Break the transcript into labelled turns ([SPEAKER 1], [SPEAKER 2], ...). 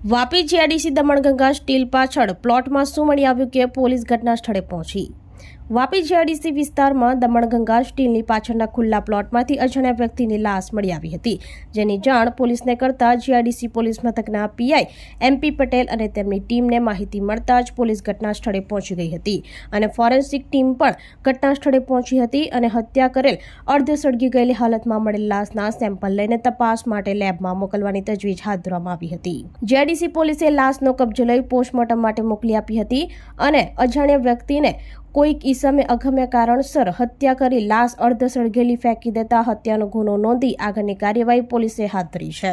[SPEAKER 1] Vapi GIDC Damanganga steel પાછળ પ્લોટમાં શું મળી આવ્યું કે પોલીસ ઘટના સ્થળે પહોંચી. વાપી જીઆરડીસી વિસ્તારમાં દમણગંગા સ્ટીલની પાછળના ખુલ્લા પ્લોટમાંથી અજાણ્યા વ્યક્તિની લાશ મળી આવી હતી. જેની જાણ પોલીસને કરતા જીઆરડીસી પોલીસ મથકના પીઆઈ એમપી પટેલ અને તેમની ટીમને માહિતી મળતા જ પોલીસ ઘટના સ્થળે પહોંચી ગઈ હતી. અને ફોરેન્સિક ટીમ પણ ઘટના સ્થળે પહોંચી હતી અને હત્યા કરેલ અર્ધ સળગી ગયેલી હાલતમાં મળેલ લાશના સેમ્પલ લઈને તપાસ માટે લેબમાં મોકલવાની તજવીજ હાથ ધરવામાં આવી હતી. જીઆરડીસી પોલીસે લાશનો કબજો લઈ પોસ્ટમોર્ટમ માટે મોકલી આપી હતી અને અજાણ્યા વ્યક્તિને કોઈક ઈસમે અગમ્ય કારણસર હત્યા કરી લાશ અર્ધ સળગેલી ફેંકી દેતા હત્યાનો ગુનો નોંધી આગળની કાર્યવાહી પોલીસે હાથ ધરી છે.